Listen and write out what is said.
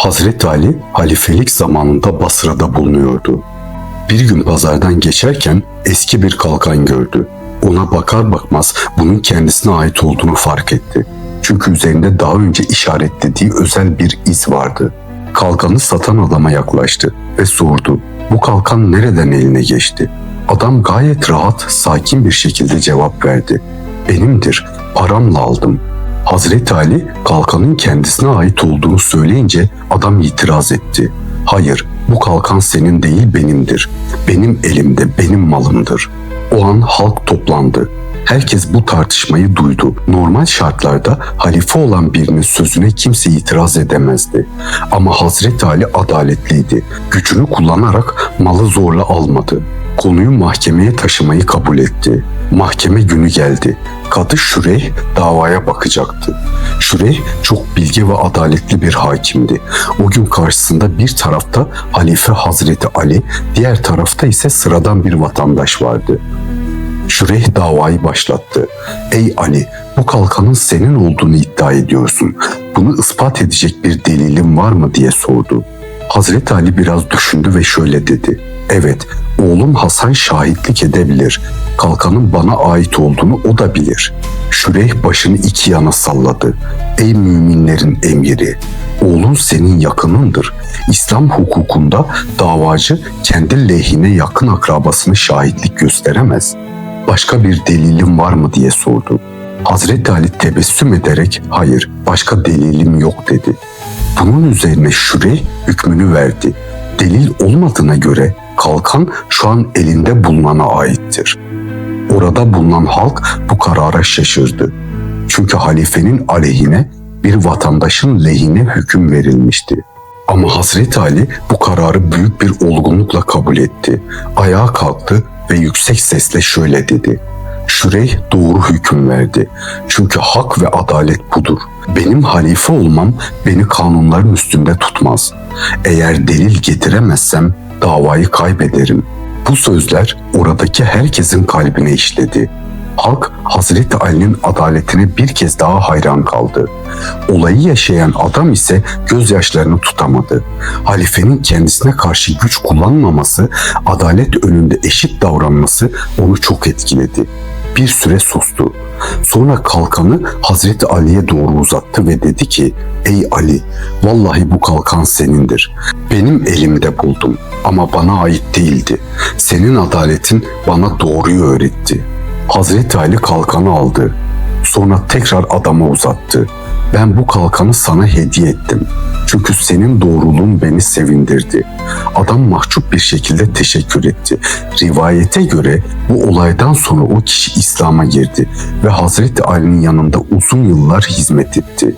Hazreti Ali halifelik zamanında Basra'da bulunuyordu. Bir gün pazardan geçerken eski bir kalkan gördü. Ona bakar bakmaz bunun kendisine ait olduğunu fark etti. Çünkü üzerinde daha önce işaretlediği özel bir iz vardı. Kalkanı satan adama yaklaştı ve sordu. Bu kalkan nereden eline geçti? Adam gayet rahat, sakin bir şekilde cevap verdi. Benimdir, paramla aldım. Hazreti Ali kalkanın kendisine ait olduğunu söyleyince adam itiraz etti. Hayır, bu kalkan senin değil benimdir. Benim elimde, benim malımdır. O an halk toplandı. Herkes bu tartışmayı duydu. Normal şartlarda halife olan birinin sözüne kimse itiraz edemezdi. Ama Hazreti Ali adaletliydi. Gücünü kullanarak malı zorla almadı. Konuyu mahkemeye taşımayı kabul etti. Mahkeme günü geldi. Kadı Şüreyh davaya bakacaktı. Şüreyh çok bilge ve adaletli bir hakimdi. O gün karşısında bir tarafta Halife Hazreti Ali, diğer tarafta ise sıradan bir vatandaş vardı. Şüreyh davayı başlattı. Ey Ali, bu kalkanın senin olduğunu iddia ediyorsun. Bunu ispat edecek bir delilin var mı diye sordu. Hazreti Ali biraz düşündü ve şöyle dedi. Evet, oğlum Hasan şahitlik edebilir. Kalkanın bana ait olduğunu o da bilir. Şüreyh başını iki yana salladı. Ey müminlerin emiri, oğlun senin yakınındır. İslam hukukunda davacı kendi lehine yakın akrabasını şahitlik gösteremez. Başka bir delilin var mı diye sordu. Hazreti Ali tebessüm ederek hayır başka delilim yok dedi. Bunun üzerine Şüreyh hükmünü verdi. Delil olmadığına göre kalkan şu an elinde bulunana aittir. Orada bulunan halk bu karara şaşırdı. Çünkü halifenin aleyhine bir vatandaşın lehine hüküm verilmişti. Ama Hazreti Ali bu kararı büyük bir olgunlukla kabul etti. Ayağa kalktı ve yüksek sesle şöyle dedi. Şüreyh doğru hüküm verdi. Çünkü hak ve adalet budur. Benim halife olmam beni kanunların üstünde tutmaz. Eğer delil getiremezsem davayı kaybederim. Bu sözler oradaki herkesin kalbine işledi. Halk Hazreti Ali'nin adaletine bir kez daha hayran kaldı. Olayı yaşayan adam ise gözyaşlarını tutamadı. Halifenin kendisine karşı güç kullanmaması, adalet önünde eşit davranması onu çok etkiledi. Bir süre sustu. Sonra kalkanı Hazreti Ali'ye doğru uzattı ve dedi ki, Ey Ali, vallahi bu kalkan senindir. Benim elimde buldum ama bana ait değildi. Senin adaletin bana doğruyu öğretti. Hazreti Ali kalkanı aldı. Sonra tekrar adama uzattı. Ben bu kalkanı sana hediye ettim. Çünkü senin doğruluğun beni sevindirdi. Adam mahcup bir şekilde teşekkür etti. Rivayete göre bu olaydan sonra o kişi İslam'a girdi ve Hazreti Ali'nin yanında uzun yıllar hizmet etti.